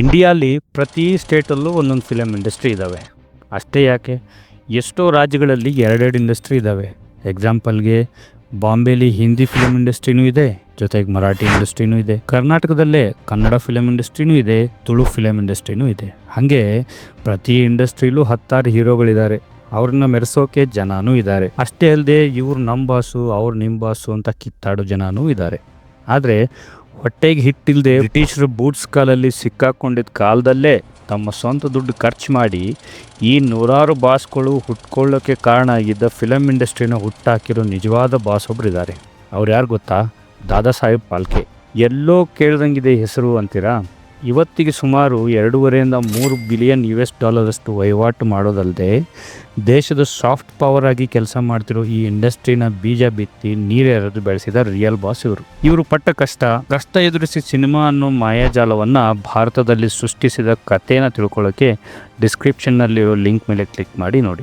ಇಂಡಿಯಾಲಿ ಪ್ರತಿ ಸ್ಟೇಟಲ್ಲೂ ಒಂದೊಂದು film industry ಇದ್ದಾವೆ ಅಷ್ಟೇ ಯಾಕೆ? ಎಷ್ಟೋ ರಾಜ್ಯಗಳಲ್ಲಿ ಎರಡೆರಡು ಇಂಡಸ್ಟ್ರಿ ಇದ್ದಾವೆ ಎಕ್ಸಾಂಪಲ್ಗೆ ಬಾಂಬೆಲಿ ಹಿಂದಿ ಫಿಲಮ್ ಇಂಡಸ್ಟ್ರಿನೂ ಇದೆ, ಜೊತೆಗೆ ಮರಾಠಿ ಇಂಡಸ್ಟ್ರಿನೂ ಇದೆ. ಕರ್ನಾಟಕದಲ್ಲೇ ಕನ್ನಡ ಫಿಲಮ್ ಇಂಡಸ್ಟ್ರಿನೂ ಇದೆ, ತುಳು ಫಿಲಮ್ ಇಂಡಸ್ಟ್ರಿನೂ ಇದೆ. ಹಾಗೆ ಪ್ರತಿ ಇಂಡಸ್ಟ್ರಿಲೂ ಹತ್ತಾರು ಹೀರೋಗಳಿದ್ದಾರೆ. ಅವ್ರನ್ನ ಮೆರೆಸೋಕೆ ಜನನೂ ಇದ್ದಾರೆ. ಅಷ್ಟೇ ಅಲ್ಲದೆ ಇವ್ರು ನಮ್ಮ ಬಾಸು, ಅವ್ರು ನಿಮ್ಮ ಬಾಸು ಅಂತ ಕಿತ್ತಾಡೋ ಜನನೂ ಇದ್ದಾರೆ. ಆದರೆ ಹೊಟ್ಟೆಗೆ ಹಿಟ್ಟಿಲ್ಲದೆ ಬ್ರಿಟಿಷರು ಬೂಟ್ಸ್ ಕಾಲಲ್ಲಿ ಸಿಕ್ಕಾಕೊಂಡಿದ್ದ ಕಾಲದಲ್ಲೇ ತಮ್ಮ ಸ್ವಂತ ದುಡ್ಡು ಖರ್ಚು ಮಾಡಿ ಈ ನೂರಾರು ಬಾಸ್ಗಳು ಹುಟ್ಕೊಳ್ಳೋಕ್ಕೆ ಕಾರಣ ಆಗಿದ್ದ ಫಿಲಮ್ ಇಂಡಸ್ಟ್ರಿನ ಹುಟ್ಟಾಕಿರೋ ನಿಜವಾದ ಬಾಸ್ ಒಬ್ರು ಇದ್ದಾರೆ ಅವ್ರು ಯಾರು ಗೊತ್ತಾ? ದಾದಾ ಸಾಹೇಬ್ ಪಾಲ್ಕೆ. ಎಲ್ಲೋ ಕೇಳ್ದಂಗಿದೆ ಹೆಸರು ಅಂತೀರಾ? ಇವತ್ತಿಗೆ ಸುಮಾರು ಎರಡೂವರೆಯಿಂದ ಮೂರು ಬಿಲಿಯನ್ ಯು ಎಸ್ ಡಾಲರಷ್ಟು ವಹಿವಾಟು ಮಾಡೋದಲ್ಲದೆ ದೇಶದ ಸಾಫ್ಟ್ ಪವರ್ ಆಗಿ ಕೆಲಸ ಮಾಡ್ತಿರೋ ಈ ಇಂಡಸ್ಟ್ರಿನ ಬೀಜ ಬಿತ್ತಿ ನೀರೆರೆದು ಬೆಳೆಸಿದ ರಿಯಲ್ ಬಾಸ್ ಇವರು. ಇವರು ಪಟ್ಟ ಕಷ್ಟ ಕಷ್ಟ ಎದುರಿಸಿ ಸಿನಿಮಾ ಅನ್ನೋ ಮಾಯಾಜಾಲವನ್ನ ಭಾರತದಲ್ಲಿ ಸೃಷ್ಟಿಸಿದ ಕಥೆನ ತಿಳ್ಕೊಳ್ಳೋಕೆ ಡಿಸ್ಕ್ರಿಪ್ಷನ್ನಲ್ಲಿರೋ ಲಿಂಕ್ ಮೇಲೆ ಕ್ಲಿಕ್ ಮಾಡಿ ನೋಡಿ.